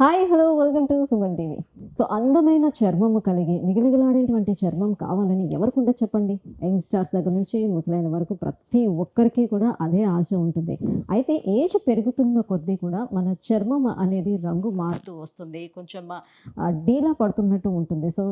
Hi hello welcome to Suman TV so అందమైన చర్మము కలిగి నిగనిగలాడేటువంటి చర్మం కావాలని ఎవరికి ఉంటే చెప్పండి? యంగ్ స్టార్స్ దగ్గర నుంచి ముసలైన వరకు ప్రతి ఒక్కరికి కూడా అదే ఆశ ఉంటుంది. అయితే ఏజ్ పెరుగుతున్న కొద్దీ కూడా మన చర్మం అనేది రంగు మారుతూ వస్తుంది. కొంచెం డీలా పడుతున్నట్టు ఉంటుంది. సో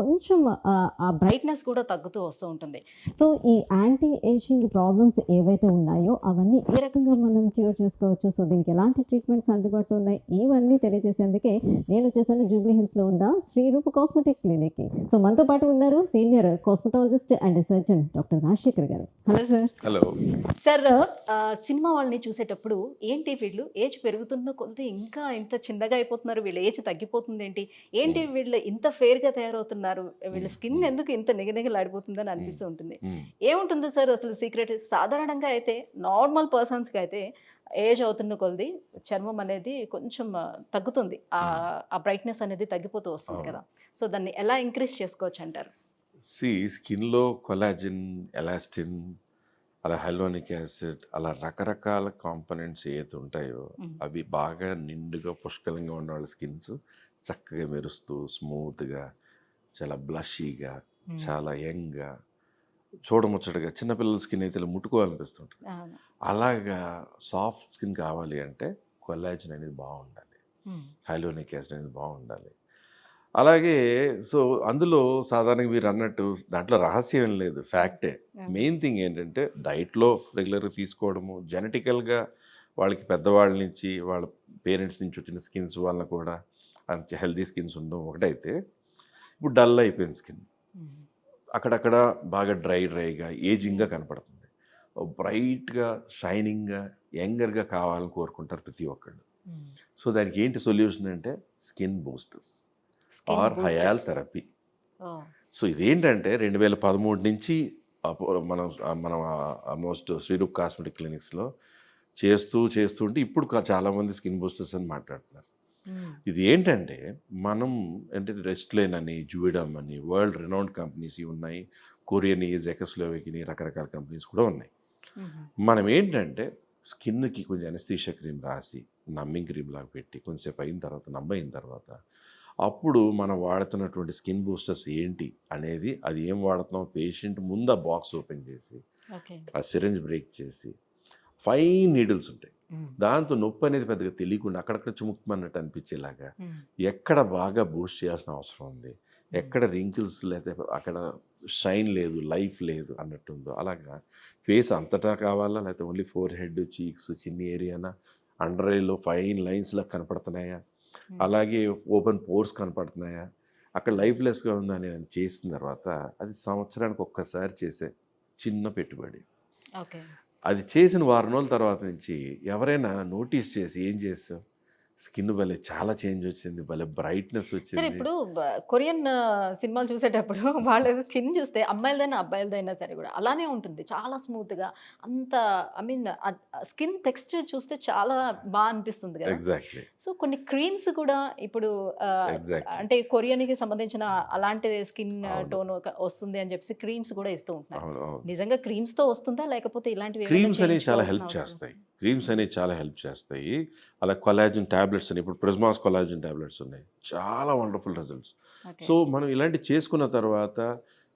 కొంచెం ఆ, ఆ బ్రైట్నెస్ కూడా తగ్గుతూ వస్తూ ఉంటుంది. సో ఈ యాంటీ ఏజింగ్ ప్రాబ్లమ్స్ ఏవైతే ఉన్నాయో అవన్నీ ఏ రకంగా మనం క్యూర్ చేసుకోవచ్చు? సో దీనికి ఎలాంటి ట్రీట్మెంట్స్ అందుబాటులో ఉన్నాయి? ఇవన్నీ తెలియజేసేందుకే నేను వచ్చేసాను జూబ్లీ హిల్స్లో ఉన్న శ్రీరూప కాస్మెటిక్ క్లినిక్కి. సో మనతో పాటు ఉన్నారు senior cosmetologist and surgeon doctor Rajasekhar గారు. Hello sir hello sir cinema వాళ్ళని చూసేటప్పుడు ఏంటి వీళ్ళు? ఏజ్ పెరుగుతున్న కొద్ది ఇంకా ఇంత చిన్నగా అయిపోతున్నారు. వీళ్ళ ఏజ్ తగ్గిపోతుంది ఏంటి? ఏంటి వీళ్ళు ఇంత ఫేర్గా తయారవుతున్నారు? వీళ్ళ స్కిన్ ఎందుకు ఇంత నిగనిగలాడిపోతుందని అనిపిస్తూ ఉంటుంది. మ్మ్. ఏముంటుంది సార్ అసలు సీక్రెట్ సాధారణంగా అయితే నార్మల్ పర్సన్స్కి అయితే ఏజ్ అవుతున్న కొలది చర్మం అనేది కొంచెం తగ్గుతుంది. ఆ బ్రైట్నెస్ అనేది తగ్గిపోతూ వస్తుంది. కదా. సో దాన్ని ఎలా ఇంక్రీజ్ చేసుకోవచ్చు అంటారు? సి స్కిన్లో కొలాజిన్ ఎలాస్టిన్ అలా హైలోనిక్ యాసిడ్ అలా రకరకాల కాంపనెంట్స్ ఏవైతే ఉంటాయో. అవి బాగా నిండుగా పుష్కలంగా ఉన్న వాళ్ళ స్కిన్స్ చక్కగా మెరుస్తూ స్మూత్గా చాలా బ్లషీగా చాలా యంగ్గా చూడముచ్చటగా చిన్నపిల్లల స్కిన్ అయితే ముట్టుకోవాలనిపిస్తుంటుంది. అలాగా సాఫ్ట్ స్కిన్ కావాలి అంటే కొలాజిన్ అనేది బాగుండాలి. హైలోనిక్ యాసిడ్ అనేది బాగుండాలి అలాగే సో అందులో సాధారణంగా మీరు అన్నట్టు దాంట్లో రహస్యం లేదు ఫ్యాక్టే. మెయిన్ థింగ్ ఏంటంటే డైట్లో రెగ్యులర్గా తీసుకోవడము జెనెటికల్గా వాళ్ళకి పెద్దవాళ్ళ నుంచి వాళ్ళ పేరెంట్స్ నుంచి వచ్చిన స్కిన్స్ వలన కూడా అంత హెల్దీ స్కిన్స్ ఉండడం ఒకటైతే ఇప్పుడు డల్ అయిపోయింది స్కిన్. అక్కడక్కడ బాగా డ్రై డ్రైగా ఏజింగ్గా కనపడుతుంది బ్రైట్గా షైనింగ్గా యంగర్గా కావాలని కోరుకుంటారు ప్రతి ఒక్కళ్ళు. సో దానికి ఏంటి సొల్యూషన్ అంటే స్కిన్ బూస్టర్స్ Skin ఆర్ హయాల్. థెరపీ. సో ఇదేంటంటే రెండు వేల పదమూడు నుంచి మనం మనం ఆల్మోస్ట్ శ్రీరూప్ కాస్మెటిక్ క్లినిక్స్లో చేస్తూ చేస్తూ ఉంటే ఇప్పుడు చాలామంది స్కిన్ బూస్టర్స్ అని మాట్లాడుతున్నారు. ఇది ఏంటంటే మనం అంటే రెస్ట్లేన్ అని జూయిడమ్ అని వరల్డ్ రెనౌండ్ కంపెనీస్ ఉన్నాయి. కొరియన్ జెకస్లోవికిని రకరకాల కంపెనీస్ కూడా ఉన్నాయి. మనం ఏంటంటే స్కిన్కి కొంచెం అనస్థీషియా క్రీమ్ రాసి నమ్మింగ్ క్రీమ్ లాగా పెట్టి కొంచెంసేపు అయిన తర్వాత నమ్మయిన తర్వాత అప్పుడు మనం వాడుతున్నటువంటి స్కిన్ బూస్టర్స్ ఏంటి అనేది అది ఏం వాడుతున్నాం? పేషెంట్ ముందు ఆ బాక్స్ ఓపెన్ చేసి ఆ సిరంజ్ బ్రేక్ చేసి ఫైన్ నీడిల్స్ ఉంటాయి. దాంతో నొప్పి అనేది పెద్దగా తెలియకుండా అక్కడక్కడ చుముక్కుమన్నట్టు అనిపించేలాగా. ఎక్కడ బాగా బూస్ట్ చేయాల్సిన అవసరం ఉంది? ఎక్కడ రింకిల్స్ లేదా అక్కడ షైన్ లేదు లైఫ్ లేదు అన్నట్టుందో? అలాగా ఫేస్ అంతటా కావాలా? లేకపోతే ఓన్లీ ఫోర్ హెడ్ చీక్స్ చిన్ని ఏరియానా అండర్ ఐలో ఫైన్ లైన్స్లా కనపడుతున్నాయా. అలాగే ఓపెన్ పోర్స్ కనపడుతున్నాయా? అక్కడ లైఫ్లెస్గా ఉందని నేను చేసిన తర్వాత అది సంవత్సరానికి ఒక్కసారి చేసే చిన్న పెట్టుబడి. ఓకే. అది చేసిన వారం రోజుల తర్వాత నుంచి ఎవరైనా నోటీస్ చేసి ఏం చేస్తావు స్కిన్ భలే చాలా చేంజ్ వచ్చింది భలే బ్రైట్నెస్ సరే వచ్చింది. ఇప్పుడు బ- కొరియన్ సినిమాలు చూసేటప్పుడు వాళ్ళ స్కిన్ చూస్తే అమ్మాయిలదైనా అబ్బాయిలదైనా సరే కూడా అలానే ఉంటుంది. చాలా స్మూత్గా అంత ఐ మీన్ స్కిన్ టెక్స్చర్ చూస్తే చాలా బాగా అనిపిస్తుంది కదా. ఎగ్జాక్ట్లీ. సో కొన్ని క్రీమ్స్ కూడా ఇప్పుడు. అంటే కొరియన్కి సంబంధించిన అలాంటి స్కిన్. టోన్ వస్తుంది అని చెప్పేసి క్రీమ్స్ కూడా ఇస్తూ ఉంటున్నారు. నిజంగా క్రీమ్స్తో వస్తుందా? లేకపోతే ఇలాంటివి క్రీమ్స్ అనేవి చాలా హెల్ప్ చేస్తాయి. క్రీమ్స్ అనేవి చాలా హెల్ప్ చేస్తాయి అలా కొలాజిన్ టాబ్లెట్స్ అని ఇప్పుడు ప్రిజ్మాస్ కొలాజిన్ టాబ్లెట్స్ ఉన్నాయి చాలా వండర్ఫుల్ రిజల్ట్స్. సో మనం ఇలాంటి చేసుకున్న తర్వాత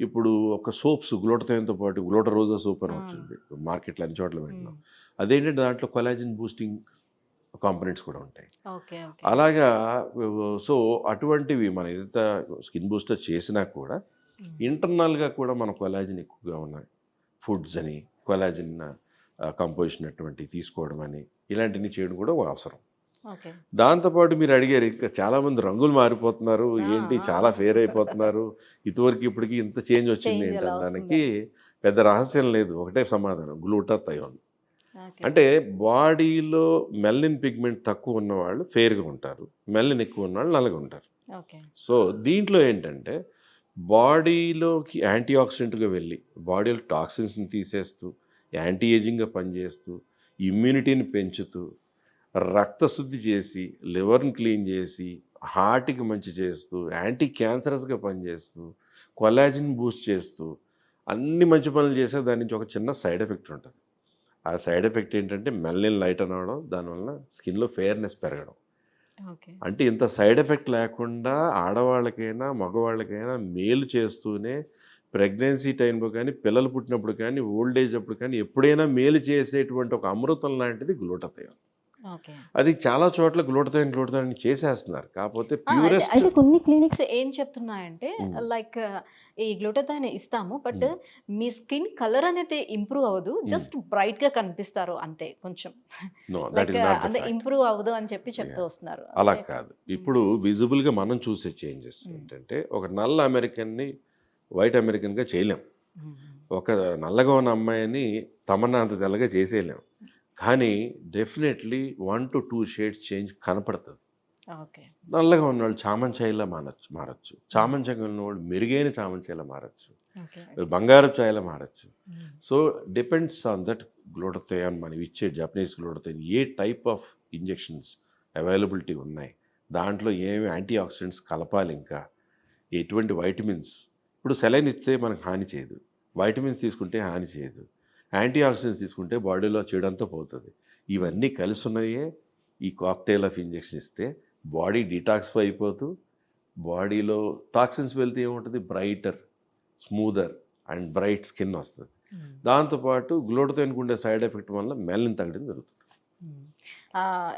ఇప్పుడు ఒక సోప్స్ గ్లోటతో పాటు గ్లోట రోజా సోప్ అని. వచ్చింది మార్కెట్లో అన్ని చోట్ల పెట్టినాం. అదేంటంటే దాంట్లో కొలాజిన్ బూస్టింగ్ కాంపనెంట్స్ కూడా ఉంటాయి అలాగా సో అటువంటివి మనం ఎంత స్కిన్ బూస్టర్ చేసినా కూడా. ఇంటర్నల్గా కూడా మన కొలాజిన్ ఎక్కువగా ఉన్నాయి ఫుడ్స్ అని కొలాజిన్ కంపోజిషన్ అటువంటి తీసుకోవడం అని ఇలాంటివి చేయడం కూడా ఒక అవసరం దాంతోపాటు మీరు అడిగారు ఇంకా చాలామంది రంగులు మారిపోతున్నారు ఏంటి. చాలా ఫేర్ అయిపోతున్నారు ఇదివరకు ఇప్పటికి ఇంత చేంజ్ వచ్చింది ఏంటనడానికి పెద్ద రహస్యం లేదు ఒకటే సమాధానం గ్లూటా థయోన్. ఓకే. అంటే బాడీలో మెల్లిన్ పిగ్మెంట్ తక్కువ ఉన్నవాళ్ళు ఫేర్గా ఉంటారు మెల్లిన్ ఎక్కువ ఉన్నవాళ్ళు నల్లగా ఉంటారు. సో దీంట్లో ఏంటంటే బాడీలోకి యాంటీ ఆక్సిడెంట్గా వెళ్ళి బాడీలో టాక్సిన్స్ని తీసేస్తూ యాంటీ ఏజింగ్గా పనిచేస్తూ ఇమ్యూనిటీని పెంచుతూ రక్తశుద్ధి చేసి లివర్ని క్లీన్ చేసి హార్ట్కి మంచి చేస్తూ యాంటీ క్యాన్సరస్గా పనిచేస్తూ కొలాజిన్ బూస్ట్ చేస్తూ అన్ని మంచి పనులు చేసే దాని నుంచి ఒక చిన్న సైడ్ ఎఫెక్ట్ ఉంటుంది. ఆ సైడ్ ఎఫెక్ట్ ఏంటంటే మెల్లిన్ లైట్ అనవడం దానివల్ల స్కిన్లో ఫేర్నెస్ పెరగడం. అంటే ఇంత సైడ్ ఎఫెక్ట్ లేకుండా ఆడవాళ్ళకైనా మగవాళ్ళకైనా మేలు చేస్తూనే ప్రెగ్నెన్సీ టైంలో కానీ పిల్లలు పుట్టినప్పుడు కానీ ఓల్డ్ ఏజ్ అప్పుడు కానీ ఎప్పుడైనా మేలు చేసేటువంటి ఒక అమృతం లాంటిది గ్లూటథయోన్ ఓకే. అది చాలా చోట్ల గ్లూటథయోన్ గ్లూటథయోన్ చేసేస్తున్నారు. కాకపోతే ప్యూరెస్ట్ అయితే కొన్ని క్లినిక్స్ ఏం చెప్తున్నాయంటే. లైక్ ఈ గ్లూటథైన్ ఇస్తాము బట్ మీ స్కిన్ కలర్ అనేది ఇంప్రూవ్ అవ్వదు జస్ట్ బ్రైట్గా కనిపిస్తారు అంతే కొంచెం. నో అంటే ఇంప్రూవ్ అవ్వదు అని చెప్పి చెప్తూ. వస్తున్నారు. అలా కాదు. ఇప్పుడు విజిబుల్గా మనం చూసే చేంజెస్. ఏంటంటే ఒక నల్ల అమెరికన్ని వైట్ అమెరికన్గా చేయలేం. ఒక నల్లగా ఉన్న అమ్మాయిని తమన్నా అంత తెల్లగా చేసేయలేం. కానీ definitely one to two shades change కనపడుతుంది. నల్లగా ఉన్నవాళ్ళు చామంచాయిలా మారచ్చు మారచ్చు. చామంచాయిగా ఉన్నవాళ్ళు మెరుగైన చామంచాయిలా మారచ్చు. బంగారు ఛాయలా మారచ్చు. So depends on that glutathione మనం ఇచ్చే Japanese glutathione a type of injections availability ఉన్నాయి. దాంట్లో ఏమి యాంటీ ఆక్సిడెంట్స్ కలపాలి ఇంకా ఎటువంటి వైటమిన్స్ ఇప్పుడు సెలైన్ ఇస్తే మనకు హాని చేయదు. వైటమిన్స్ తీసుకుంటే హాని చేయదు. యాంటీ ఆక్సిడెంట్స్ తీసుకుంటే బాడీలో చెడంతా పోతుంది. ఇవన్నీ కలిసి ఉన్నాయే ఈ కాక్టైల్ ఆఫ్ ఇంజెక్షన్ ఇస్తే బాడీ డీటాక్సిఫై అయిపోతూ బాడీలో టాక్సిన్స్ వెళ్తే ఏముంటుంది? Brighter smoother and bright skin వస్తుంది. దాంతోపాటు గ్లూటథైన్కి ఉండే సైడ్ ఎఫెక్ట్ వల్ల మెల్లిని తగ్గడం జరుగుతుంది.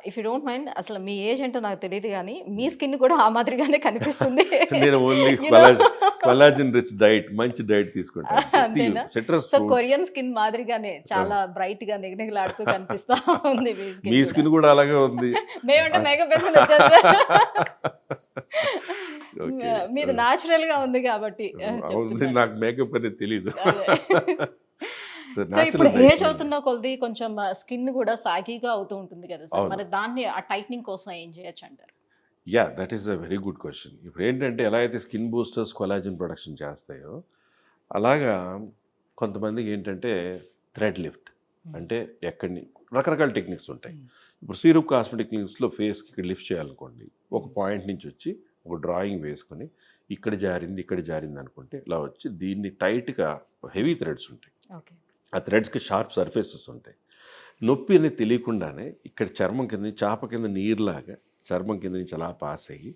ఇఫ్ యూ డోంట్ మైండ్ అసలు మీ ఏజ్ ఏంటో నాకు తెలియదు కానీ మీ స్కిన్ కూడా ఆ మాదిరిగానే కనిపిస్తుంది. నేను ఓన్లీ? కొలాజన్ రిచ్ డైట్ మంచి డైట్ తీసుకుంటాను. సో కొరియన్ స్కిన్ మాదిరిగానే చాలా బ్రైట్గా నిగనిగలాడుతూ కనిపిస్తా ఉంది మీ స్కిన్ కూడా. అలాగే ఉంది. మేమంటే మేకప్ వేసుకుని. మీది నాచురల్గా ఉంది కాబట్టి. నాకు మేకప్ అనేది తెలియదు. సో ఇప్పుడు ఏజ్. అవుతున్న కొద్ది కొంచెం స్కిన్ కూడా సాగిగా అవుతూ ఉంటుంది కదా సార్. మరి దాన్ని ఆ టైట్నింగ్ కోసం ఏం చేయొచ్చు అంటారు? Yeah that is a very good question ఇప్పుడు ఏంటంటే ఎలా అయితే స్కిన్ బూస్టర్స్ కొలాజిన్ ప్రొడక్షన్ చేస్తాయో అలాగా కొంతమందికి ఏంటంటే థ్రెడ్ లిఫ్ట్ అంటే ఎక్కడిని రకరకాల టెక్నిక్స్ ఉంటాయి. Hmm. ఇప్పుడు సీరూప్ కాస్మెటిక్ క్లినిక్స్లో ఫేస్కి ఇక్కడ లిఫ్ట్ చేయాలనుకోండి ఒక పాయింట్ నుంచి వచ్చి ఒక డ్రాయింగ్ వేసుకొని ఇక్కడ జారింది ఇక్కడ జారింది అనుకుంటే ఇలా వచ్చి దీన్ని టైట్గా హెవీ థ్రెడ్స్ ఉంటాయి. ఓకే. ఆ థ్రెడ్స్కి షార్ప్ సర్ఫేసెస్ ఉంటాయి. నొప్పి అనేది తెలియకుండానే ఇక్కడ చర్మం కింద చాప కింద నీరులాగా చర్మం కింద నుంచి అలా పాస్ అయ్యి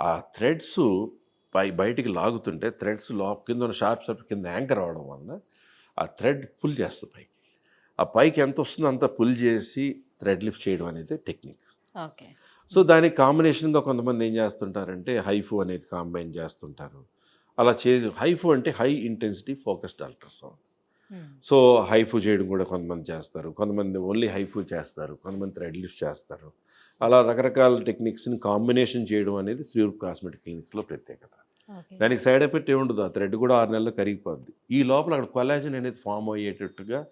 ఆ థ్రెడ్స్ పై బయటికి లాగుతుంటే థ్రెడ్స్లో కింద ఉన్న షార్ప్ సర్ఫ్ కింద యాంకర్ అవడం వలన ఆ థ్రెడ్ పుల్ చేస్తుంది పైకి. ఆ పైకి ఎంత వస్తుందో అంత పుల్ చేసి థ్రెడ్ లిఫ్ట్ చేయడం అనేది టెక్నిక్. ఓకే. సో దానికి కాంబినేషన్గా కొంతమంది ఏం చేస్తుంటారంటే హైఫో అనేది కాంబైన్ చేస్తుంటారు. అలా చే హైఫో అంటే high intensity focused ultrasound. So HIFU చేయడం కూడా కొంతమంది చేస్తారు. కొంతమంది ఓన్లీ హైఫు చేస్తారు. కొంతమంది థ్రెడ్ లిఫ్ట్ చేస్తారు. అలా రకరకాల టెక్నిక్స్ని కాంబినేషన్ చేయడం అనేది శ్రీరూప్ కాస్మెటిక్ క్లినిక్స్లో ప్రత్యేకత. దానికి సైడ్ ఎఫెక్ట్ ఏముండదు. ఆ థ్రెడ్ కూడా ఆరు నెలల్లో కరిగిపోద్ది. ఈ లోపల అక్కడ కొలాజిన్ అనేది ఫామ్ అయ్యేటట్టుగా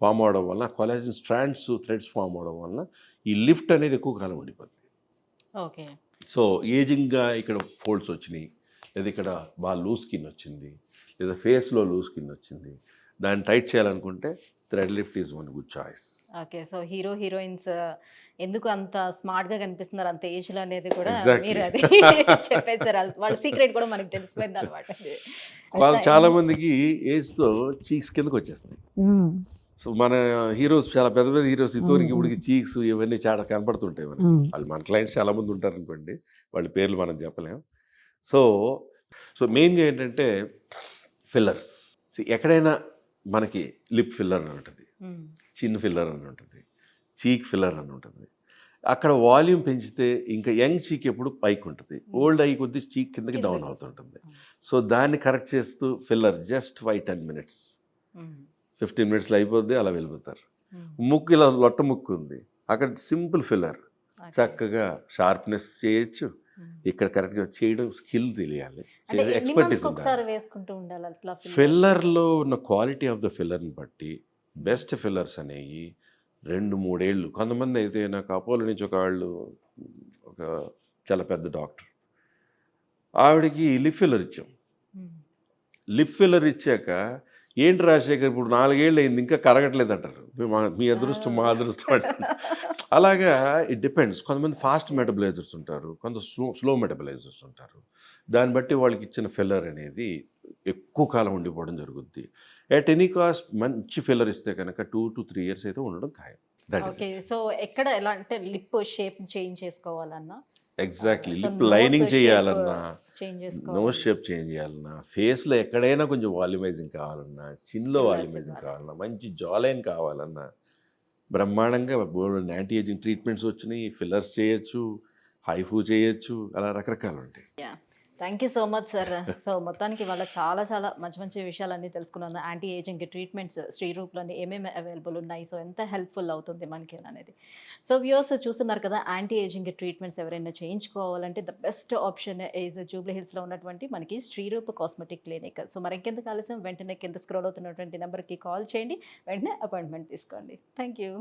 ఫామ్ అవడం వల్ల కొలాజిన్ స్ట్రాండ్స్ థ్రెడ్స్ ఫామ్ అవడం వల్ల ఈ లిఫ్ట్ అనేది ఎక్కువ కాలం ఉండిపోద్ది. ఓకే. సో ఏజింగ్గా ఇక్కడ ఫోల్డ్స్ వచ్చినాయి. లేదా ఇక్కడ బాగా లూజ్ స్కిన్ వచ్చింది. లేదా ఫేస్లో లూజ్ స్కిన్ వచ్చింది. దాన్ని టైట్ చేయాలనుకుంటే thread lift is one good choice. Okay so hero heroines ఎందుకు అంత స్మార్ట్గా కనిపిస్తున్నారు? అంత ఏజ్లో అనేది కూడా. మీరు అది చెప్పేశారు. వాళ్ళ- వాళ్ళ సీక్రెట్ కూడా మనకి తెలిసిపోయింది అనమాట చాలా మందికి ఏజ్తో చీక్స్ కిందకి వచ్చేస్తాయి. సో మన హీరోస్ చాలా పెద్ద పెద్ద హీరోస్ ఇతోనికి ఇప్పటికి చీక్స్ ఇవన్నీ చాలా కనపడుతుంటాయి మనకి. వాళ్ళు మన క్లయింట్స్ చాలా మంది ఉంటారు అనుకోండి వాళ్ళ పేర్లు మనం చెప్పలేం. సో సో మెయిన్గా ఏంటంటే ఫిల్లర్స్. ఎక్కడైనా మనకి లిప్ ఫిల్లర్ అని ఉంటుంది. చిన్ ఫిల్లర్ అని ఉంటుంది. చీక్ ఫిల్లర్ అని ఉంటుంది. అక్కడ వాల్యూమ్ పెంచితే ఇంకా యంగ్ చీక్ ఎప్పుడు పైకి ఉంటుంది. ఓల్డ్ అయ్యి కొద్దీ చీక్ కిందకి డౌన్ అవుతుంటుంది. సో దాన్ని కరెక్ట్ చేస్తూ filler just five ten minutes. Fifteen మినిట్స్లో అయిపోద్ది అలా వెళ్ళిపోతారు. ముక్కు ఇలా లొట్ట ముక్కు ఉంది. అక్కడ సింపుల్ ఫిల్లర్. చక్కగా షార్ప్నెస్ చేయొచ్చు. ఇక్కడ కరెక్ట్గా చేయడం స్కిల్ తెలియాలి. అంటే ఎక్స్పర్టీస్ ఉండాలి? ఫిల్లర్లో ఉన్న క్వాలిటీ ఆఫ్ ద ఫిల్లర్ని బట్టి బెస్ట్ ఫిల్లర్స్ అనేవి రెండు మూడేళ్ళు. కొంతమంది అయితే నాకు అపోలో నుంచి ఒక వాళ్ళు ఒక చాలా పెద్ద డాక్టర్ ఆవిడకి లిప్ ఫిల్లర్ ఇచ్చాం. లిప్ ఫిల్లర్ ఇచ్చాక ఏంటి రాజశేఖర్ ఇప్పుడు నాలుగేళ్ళు అయింది ఇంకా కరగట్లేదు అంటారు మీ- అదృష్టం మా అదృష్టం అంటారు. అలాగా ఇట్ డిపెండ్స్ కొంతమంది ఫాస్ట్ మెటబలైజర్స్ ఉంటారు కొంత స్లో స్లో మెటబలైజర్స్ ఉంటారు. దాన్ని బట్టి వాళ్ళకి ఇచ్చిన ఫిల్లర్ అనేది ఎక్కువ కాలం ఉండిపోవడం జరుగుద్ది. ఎట్ ఎనీ కాస్ట్ మంచి ఫిల్లర్ ఇస్తే కనుక టూ టు త్రీ ఇయర్స్ అయితే ఉండడం ఖాయం. ఓకే సో ఎక్కడ ఎలా అంటే లిప్ షేప్ చేంజ్ చేసుకోవాలన్నా? ఎగ్జాక్ట్లీ లిప్ లైనింగ్ చేయాలన్నా నోస్ షేప్ చేంజ్ చేయాలన్నా ఫేస్లో ఎక్కడైనా కొంచెం వాల్యూమైజింగ్ కావాలన్నా చిన్లో వాల్యూమైజింగ్. కావాలన్నా మంచి జాలైన్ కావాలన్నా బ్రహ్మాండంగా యాంటీ ఏజింగ్ ట్రీట్మెంట్స్ వచ్చినాయి ఫిల్లర్స్ చేయొచ్చు హైఫూ చేయొచ్చు అలా రకరకాలు ఉంటాయి. Thank you so much sir so మొత్తానికి వాళ్ళ చాలా చాలా మంచి మంచి విషయాలన్నీ తెలుసుకున్నాను. యాంటీ ఏజింగ్ ట్రీట్మెంట్స్ శ్రీరూప్లోని ఏమేమి అవైలబుల్ ఉన్నాయి? సో ఎంత హెల్ప్ఫుల్ అవుతుంది మనకి అనేది. సో వ్యూస్ చూస్తున్నారు కదా యాంటీ ఏజింగ్ ట్రీట్మెంట్స్ ఎవరైనా చేయించుకోవాలంటే the best option is Jubilee హిల్స్లో ఉన్నటువంటి మనకి శ్రీరూప్ కాస్మెటిక్ క్లినిక్ సో మరి ఇంకెంత ఆలస్యం? వెంటనే కింద స్క్రోల్ అవుతున్నటువంటి నెంబర్కి కాల్ చేయండి. వెంటనే అపాయింట్మెంట్ తీసుకోండి. Thank you